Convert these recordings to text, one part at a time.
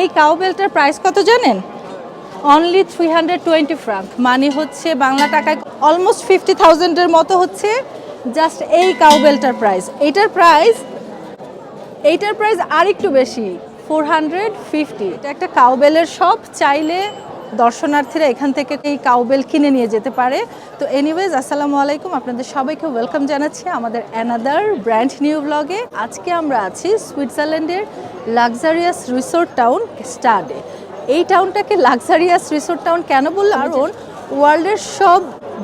এই কাউবেলটার প্রাইস কত জানেন? Only three hundred twenty franc মানে হচ্ছে বাংলা টাকায় অলমোস্ট ফিফটি থাউজেন্ডের মতো হচ্ছে জাস্ট এই কাউবেলটার প্রাইস এইটার প্রাইস এইটার প্রাইস আরেকটু বেশি ফোর হান্ড্রেড ফিফটি এটা একটা কাউবেলের শপ চাইলে দর্শনার্থীরা এখান থেকে এই কাউবেল কিনে নিয়ে যেতে পারে। তো এনিওয়েজ আসসালামু আলাইকুম। আপনাদের সবাইকে ওয়েলকাম জানাচ্ছি আমাদের অ্যানাদার ব্র্যান্ড নিউ ব্লগে আজকে আমরা আছি সুইজারল্যান্ডের লাক্সারিয়াস রিসোর্ট টাউন স্টাডে এই টাউনটাকে লাক্সারিয়াস রিসোর্ট টাউন কেন বললাম? কারণ ওয়ার্ল্ডের সব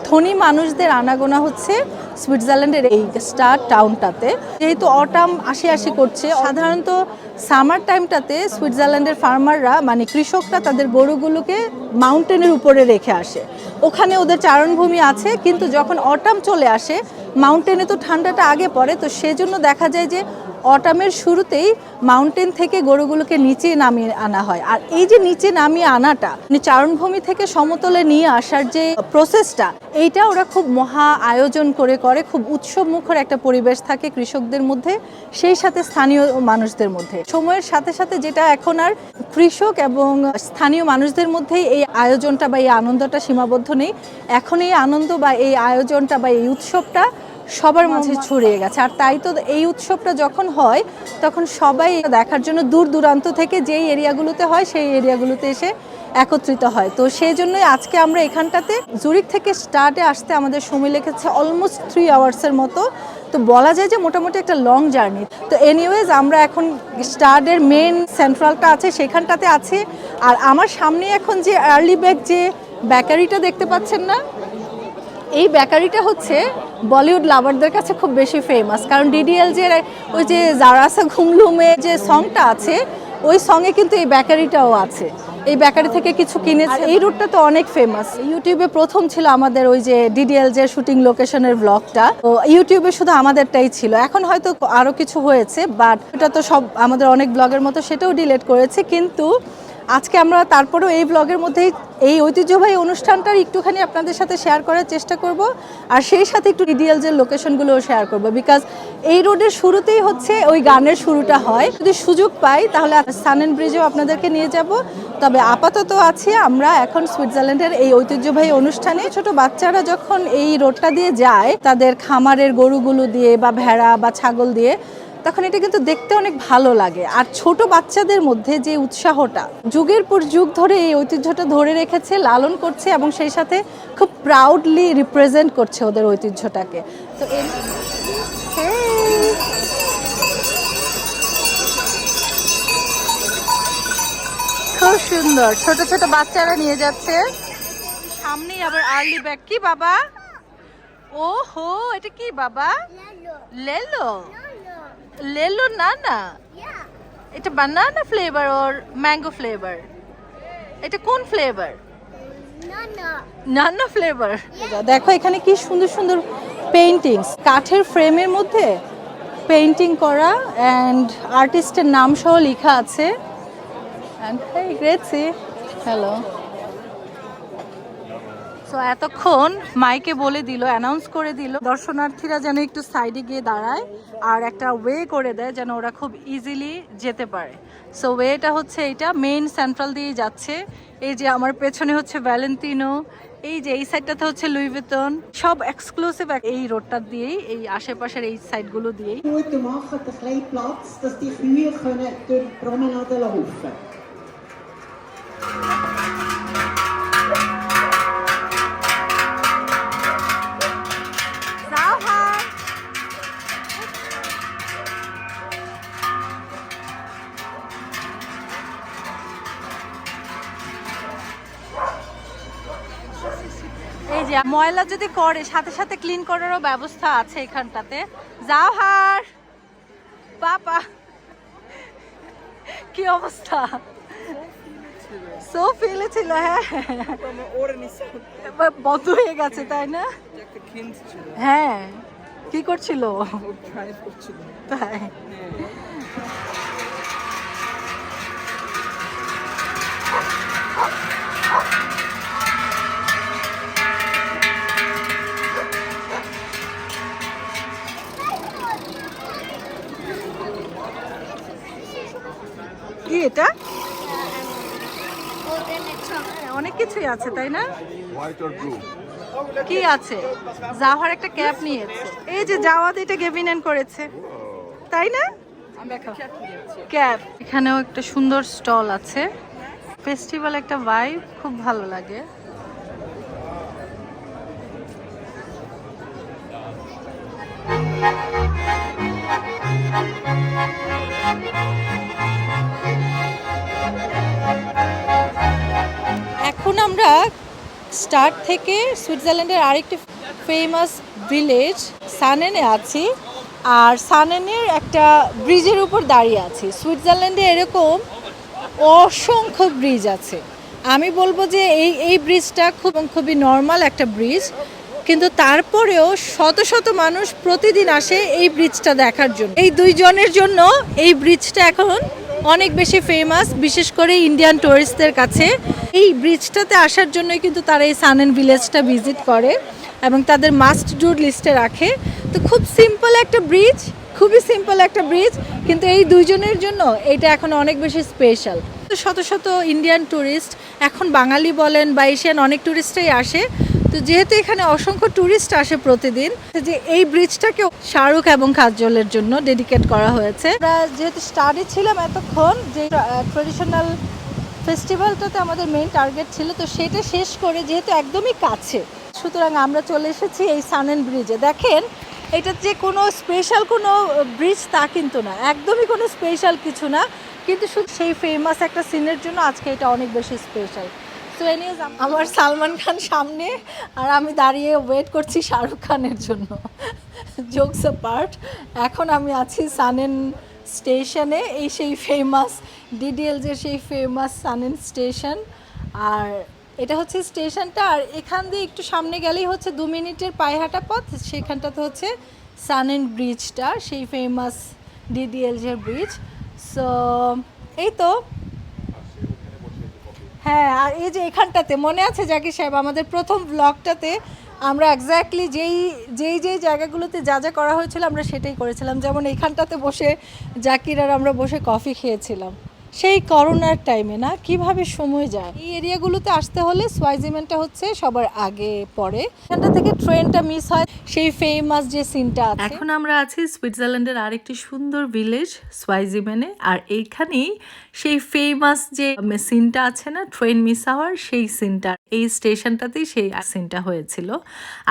ধনী মানুষদের আনাগোনা হচ্ছে সুইজারল্যান্ডের এই স্টার টাউনটাতে। যেহেতু অটাম আশি আশি করছে, সাধারণত সামার টাইমটাতে সুইজারল্যান্ডের ফার্মাররা মানে কৃষকরা তাদের গরুগুলোকে মাউন্টেনের উপরে রেখে আসে। ওখানে ওদের চারণভূমি আছে, কিন্তু যখন অটাম চলে আসে, মাউন্টেনে তো ঠান্ডাটা আগে পড়ে, তো সেজন্য দেখা যায় যে অটামের শুরুতেই মাউন্টেন থেকে গরুগুলোকে নিচে নামিয়ে আনা হয়। আর এই যে নিচে নামিয়ে আনাটা মানে চারণভূমি থেকে সমতলে নিয়ে আসার যে প্রসেসটা এইটা ওরা খুব মহা আয়োজন করে করে, খুব উৎসব মুখর একটা পরিবেশ থাকে কৃষকদের মধ্যে, সেই সাথে স্থানীয় মানুষদের মধ্যে। সময়ের সাথে সাথে যেটা এখন আর কৃষক এবং স্থানীয় মানুষদের মধ্যেই এই আয়োজনটা বা এই আনন্দটা সীমাবদ্ধ নেই। এখন এই আনন্দ বা এই আয়োজনটা বা এই উৎসবটা সবার মাঝে ছড়িয়ে গেছে। আর তাই তো এই উৎসবটা যখন হয়, তখন সবাই দেখার জন্য দূর দূরান্ত থেকে যেই এরিয়াগুলোতে হয়, সেই এরিয়াগুলোতে এসে একত্রিত হয়। তো সেই জন্যই আজকে আমরা এখানটাতে জুরিক থেকে স্টার্টে আসতে আমাদের সময় লেগেছে অলমোস্ট থ্রি আওয়ার্সের মতো। তো বলা যায় যে মোটামুটি একটা লং জার্নি তো এনিওয়েজ আমরা এখন স্টার্টের মেন সেন্ট্রালটা আছে, সেখানটাতে আছে। আর আমার সামনে এখন যে আর্লি ব্যাগ যে বেকারিটা দেখতে পাচ্ছেন না এই বেকারিটা হচ্ছে বলিউড লাভারদের কাছে খুব বেশি ফেমাস কারণ ডিডিএল যে ওই যে জারাসা ঘুমলুমে যে সংটা আছে, ওই সঙ্গে কিন্তু এই বেকারিটাও আছে। এই বেকারি থেকে কিছু কিনেছে। এই রুটটা তো অনেক ফেমাস ইউটিউবে প্রথম ছিল আমাদের ওই যে ডিডিএল যে শুটিং লোকেশনের ব্লগটা তো ইউটিউবে শুধু আমাদেরটাই ছিল। এখন হয়তো আরও কিছু হয়েছে বাট এটা তো সব আমাদের অনেক ব্লগের মতো সেটাও ডিলেট করেছে। কিন্তু আজকে আমরা তারপরেও এই ব্লগের মধ্যেই এই ঐতিহ্যবাহী অনুষ্ঠানটার একটুখানি আপনাদের সাথে শেয়ার করার চেষ্টা করব। আর সেই সাথে একটু যে লোকেশনগুলোও শেয়ার করব বিকজ এই রোডের শুরুতেই হচ্ছে ওই গানের শুরুটা হয়। যদি সুযোগ পাই, তাহলে সান সানেন ব্রিজেও আপনাদেরকে নিয়ে যাব। তবে আপাতত আছি আমরা এখন সুইজারল্যান্ডের এই ঐতিহ্যবাহী অনুষ্ঠানে। ছোট বাচ্চারা যখন এই রোডটা দিয়ে যায়, তাদের খামারের গরুগুলো দিয়ে বা ভেড়া বা ছাগল দিয়ে তখন এটা কিন্তু দেখতে অনেক ভালো লাগে। আর ছোট বাচ্চাদের মধ্যে যে উৎসাহটা যুগের পর যুগ ধরে এই ঐতিহ্যটা ধরে রেখেছে লালন করছে এবং সেই সাথে খুব প্রাউডলি রিপ্রেজেন্ট করছে ওদের ঐতিহ্যটাকে। তো এই খুব সুন্দর। ছোট ছোট বাচ্চারা নিয়ে যাচ্ছে। সামনেই আবার আর্লি ব্যাগ কি বাবা? ও হো এটা কি বাবা? লেলো লেলো না না এটা banana flavour or mango flavour এটা কোন ফ্লেভার নানা ফ্লেভার দেখো এখানে কি সুন্দর সুন্দর পেইন্টিংস কাঠের ফ্রেমের মধ্যে পেইন্টিং করা অ্যান্ড আর্টিস্টের নাম সহ লেখা আছে। অ্যান্ড হেই গ্রেটসি হ্যালো সো এতক্ষণ মাইকে বলে দিল অ্যানাউন্স করে দিল, দর্শনার্থীরা যেন একটু সাইডে গিয়ে দাঁড়ায় আর একটা ওয়ে করে দেয় যেন ওরা খুব ইজিলি যেতে পারে। সো ওয়েটা হচ্ছে এইটা মেইন সেন্ট্রাল দিয়ে যাচ্ছে। এই যে আমার পেছনে হচ্ছে ভ্যালেন্টিনো এই যে এই সাইডটাতে হচ্ছে লুই বেতন সব এক্সক্লুসিভ এই রোডটা দিয়েই, এই আশেপাশের এই সাইডগুলো দিয়েই। ময়লা যদি করে সাথে সাথে ক্লিন করারও ব্যবস্থা আছে এখানটাতে। যাও হার বাবা! কি অবস্থা? সো ফিলে ছিল হ্যাঁ। বন্ধ হয়ে গেছে তাই না? হ্যাঁ। কি করছিল? করছিল। তাই। কি এটা? অনেক কিছুই আছে তাই না? কি আছে? জাহার একটা ক্যাপ নিয়েছে। এই যে জাওয়াদ এটা গেভিনেন করেছে। তাই না? ক্যাপ এখানেও একটা সুন্দর স্টল আছে। ফেস্টিভ্যাল একটা ভাইব খুব ভালো লাগে। আমরা স্টার্ট থেকে সুইজারল্যান্ডের আরেকটি ফেমাস ভিলেজ সানেনে আছি। আর সানেনের একটা ব্রিজের উপর দাঁড়িয়ে আছি। সুইজারল্যান্ডে এরকম অসংখ্য ব্রিজ আছে। আমি বলব যে এই এই ব্রিজটা খুব খুবই নর্মাল একটা ব্রিজ। কিন্তু তারপরেও শত শত মানুষ প্রতিদিন আসে এই ব্রিজটা দেখার জন্য। এই দুইজনের জন্য এই ব্রিজটা এখন অনেক বেশি ফেমাস বিশেষ করে ইন্ডিয়ান টুরিস্টদের কাছে। এই ব্রিজটাতে আসার জন্যই কিন্তু তারা এই সানেন ভিলেজটা ভিজিট করে এবং তাদের মাস্ট ডুড লিস্টে রাখে। তো খুব সিম্পল একটা ব্রিজ খুবই সিম্পল একটা ব্রিজ কিন্তু এই দুইজনের জন্য এটা এখন অনেক বেশি স্পেশাল শত শত ইন্ডিয়ান ট্যুরিস্ট এখন বাঙালি বলেন বা এশিয়ান অনেক ট্যুরিস্টই আসে। তো যেহেতু এখানে অসংখ্য ট্যুরিস্ট আসে প্রতিদিন, যে এই ব্রিজটাকে শাহরুখ এবং কাজলের জন্য ডেডিকেট করা হয়েছে। আমরা যেহেতু স্টাডি ছিলাম এতক্ষণ, যে ট্রেডিশনাল ফেস্টিভ্যালটাতে আমাদের মেইন টার্গেট ছিল, তো সেটা শেষ করে যেহেতু একদমই কাছে, সুতরাং আমরা চলে এসেছি এই সানেন ব্রিজে দেখেন, এটা যে কোনো স্পেশাল কোনো ব্রিজ তা কিন্তু না, একদমই কোনো স্পেশাল কিছু না, কিন্তু শুধু সেই ফেমাস একটা সিনের জন্য আজকে এটা অনেক বেশি স্পেশাল আমার সালমান খান সামনে, আর আমি দাঁড়িয়ে ওয়েট করছি শাহরুখ খানের জন্য। জোকস পার্ট এখন আমি আছি সানেন স্টেশনে এই সেই ফেমাস ডিডিএল যে সেই ফেমাস সানেন স্টেশন আর এটা হচ্ছে স্টেশনটা আর এখান দিয়ে একটু সামনে গেলেই হচ্ছে দু মিনিটের পায়ে হাঁটা পথ, সেখানটাতে হচ্ছে সানেন ব্রিজটা সেই ফেমাস ডিডিএল যে ব্রিজ সো এই তো। হ্যাঁ আর এই যে এখানটাতে, মনে আছে জাকির সাহেব, আমাদের প্রথম ব্লগটাতে আমরা এক্স্যাক্টলি যেই যেই যেই জায়গাগুলোতে যা যা করা হয়েছিল আমরা সেটাই করেছিলাম। যেমন এখানটাতে বসে জাকির আর আমরা বসে কফি খেয়েছিলাম। সেই করোনার টাইমে না? কীভাবে সময় যায়? এই এরিয়াগুলোতে আসতে হলে সোয়াইজিমেন্টটা হচ্ছে সবার আগে পরে এখানটা থেকে ট্রেনটা মিস হয়। সেই ফেমাস যে সিনটা আছে। এখন আমরা আছি সুইজারল্যান্ডের আরেকটি সুন্দর ভিলেজ সোয়াইজিমেনে আর এইখানেই সেই ফেমাস যে সিনটা আছে না ট্রেন মিস হওয়ার, সেই সিনটা এই স্টেশনটাতেই সেই সিনটা হয়েছিল।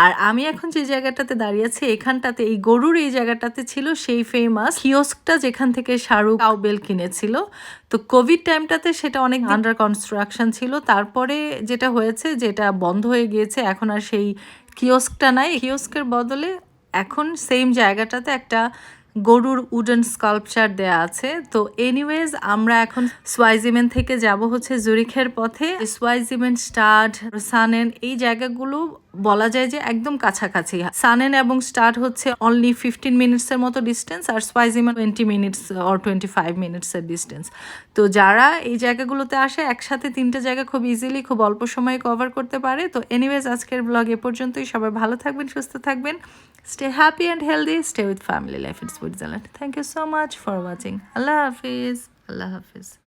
আর আমি এখন যে জায়গাটাতে দাঁড়িয়ে আছি, এখানটাতে এই গরুর এই জায়গাটাতে ছিল সেই ফেমাস কিওস্কটা যেখান থেকে শাহরুখ কাউবেল কিনেছিল। তো কোভিড টাইমটাতে সেটা অনেক আন্ডার কনস্ট্রাকশন ছিল। তারপরে যেটা হয়েছে যেটা বন্ধ হয়ে গিয়েছে এখন আর সেই কিয়স্কটা নাই। কিয়স্কের বদলে এখন সেম জায়গাটাতে একটা গরুর উডেন স্কাল্পচার দেয়া আছে। তো এনিওয়েজ আমরা এখন সোয়াইজিমেন থেকে যাব হচ্ছে জুরিখের পথে। সোয়াইজিমেন স্টার্ট সানেন এই জায়গাগুলো বলা যায় যে একদম কাছাকাছি। সানেন এবং স্টার্ট হচ্ছে অনলি ফিফটিন মিনিটসের মতো distance R Zweisimmen twenty minutes or twenty five মিনিটসের distance তো যারা এই জায়গাগুলোতে আসে, একসাথে তিনটে জায়গা খুব ইজিলি খুব অল্প সময়ে কভার করতে পারে। তো এনিওয়েজ আজকের ব্লগ এ পর্যন্তই। সবাই ভালো থাকবেন, সুস্থ থাকবেন। Stay happy and healthy. Stay with family life in Switzerland. Thank you so much for watching. Allah Hafiz. Allah Hafiz.